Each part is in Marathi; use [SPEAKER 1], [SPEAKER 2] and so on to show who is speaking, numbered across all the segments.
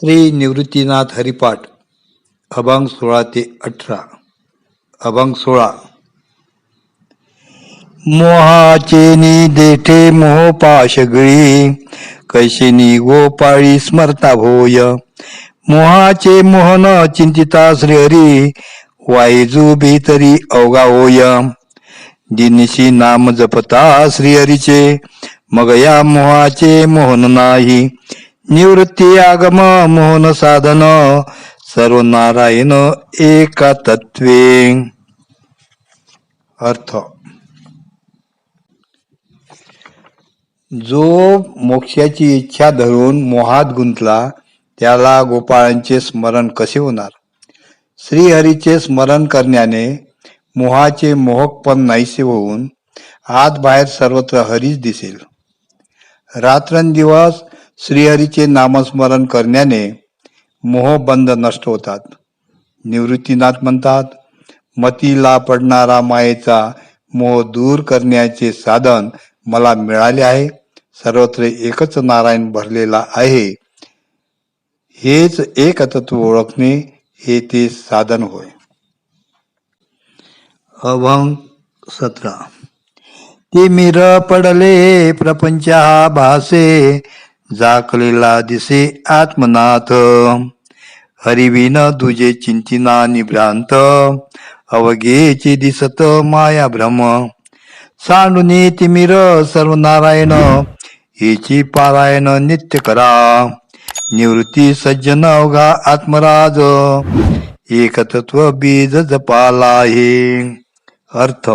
[SPEAKER 1] श्री निवृत्तीनाथ हरिपाठ अभंग सोळा ते अठरा. अभंग सोळा. मोहाचे नि देठे मोह पाशगळी कैशिनी गोपाळी स्मरता भोय. मोहाचे मोहन चिंतिता श्रीहरी वाईजू भीतरी अवगा होय. दिनशी नाम जपता श्रीहरीचे मग या मोहाचे मोहन नाही. निवृत्ती आगम मोहन साधन सर्व नारायण एका तत्वे अर्थ। जो मोक्षाची इच्छा धरून मोहात गुंतला त्याला गोपाळांचे स्मरण कसे होणार? श्रीहरीचे स्मरण करण्याने मोहाचे मोहकपण नाहीसे होऊन आत बाहेर सर्वत्र हरीच दिसेल. रात्रंदिवस श्रीहरीचे नामस्मरण करण्याने मोहबंद नष्ट होतात. निवृत्तीनाथ म्हणतात मतीला पडणारा मायेचा मोह दूर करण्याचे साधन मला मिळाले आहे. सर्वत्र एकच नारायण भरलेला आहे. हेच एक तत्व ओळखणे हे ते साधन होय. अभंग सतरा. ते मिर पडले प्रपंच हा भासे जाकलेला दिसे आत्मनाथ। हरिविन दुजे चिंतिना निभ्रांत। अवघेचे दिसत माया भ्रम। सांडुनी तिमिर सर्व नारायण हिची पारायण नित्य करा। निवृत्ती सज्जन अवघा आत्मराज। एकतत्व बीज जपाला हे अर्थ।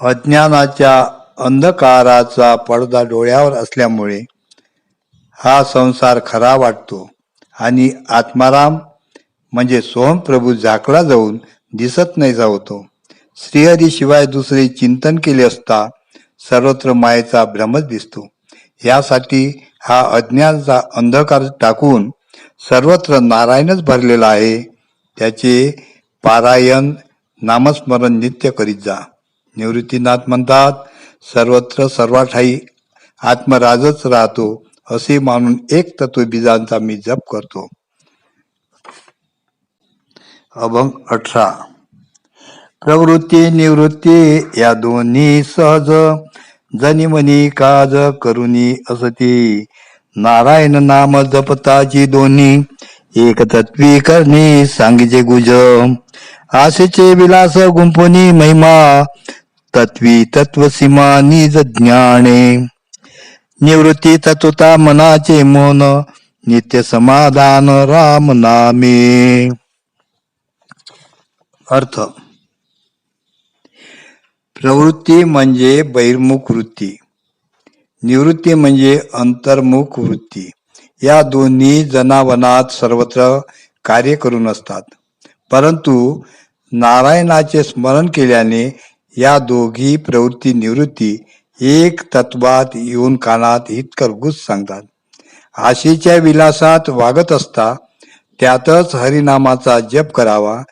[SPEAKER 1] अज्ञानाच्या अंधकाराचा पडदा डोळ्यावर असल्यामुळे हा संसार खरा वाटतो आणि आत्माराम म्हणजे सोहमप्रभू झाकला जाऊन दिसत नाही होतो श्रीहरीशिवाय दुसरे चिंतन केले असता सर्वत्र मायेचा भ्रमच दिसतो. यासाठी हा अज्ञानाचा अंधकार टाकून सर्वत्र नारायणच भरलेला आहे. त्याचे पारायण नामस्मरण नित्य करीत जा. निवृत्तीनाथ म्हणतात सर्वत्र सर्वाठाई आत्मराजच राहतो असे मानून एक तत्व बीजांचा मी जप करतो. अभंग अठरा. प्रवृत्ती निवृत्ती या दोन्ही सहज जनिमनी काज करुनी असती. नारायण नाम जपताची दोन्ही एक तत्वी करणे सांगिचे गुज. आशेचे विलास गुंपुनी महिमा तत्वी तत्वसीमा निज ज्ञाने. निवृत्ती तत्वता मनाचे मोन नित्य समाधान राम नामे. अर्थ. प्रवृत्ती म्हणजे बहिर्मुख वृत्ती. निवृत्ती म्हणजे अंतर्मुख वृत्ती. या दोन्ही जनावनात सर्वत्र कार्य करून असतात. परंतु नारायणाचे स्मरण केल्याने या दोघी प्रवृत्ती निवृत्ती एक तत्वात येऊन कानात हितकरगुज सांगतात. आशेच्या विलासात वागत असता त्यातच हरिनामाचा जप करावा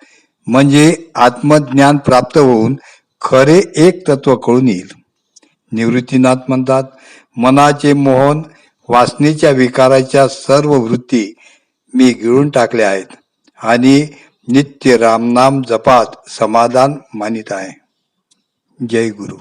[SPEAKER 1] म्हणजे आत्मज्ञान प्राप्त होऊन खरे एक तत्व कळून येईल. निवृत्तीनाथ म्हणतात मनाचे मोहन वासनेच्या विकाराच्या सर्व वृत्ती मी गिळून टाकल्या आहेत आणि नित्य रामनाम जपात समाधान मानित आहे. जय गुरु।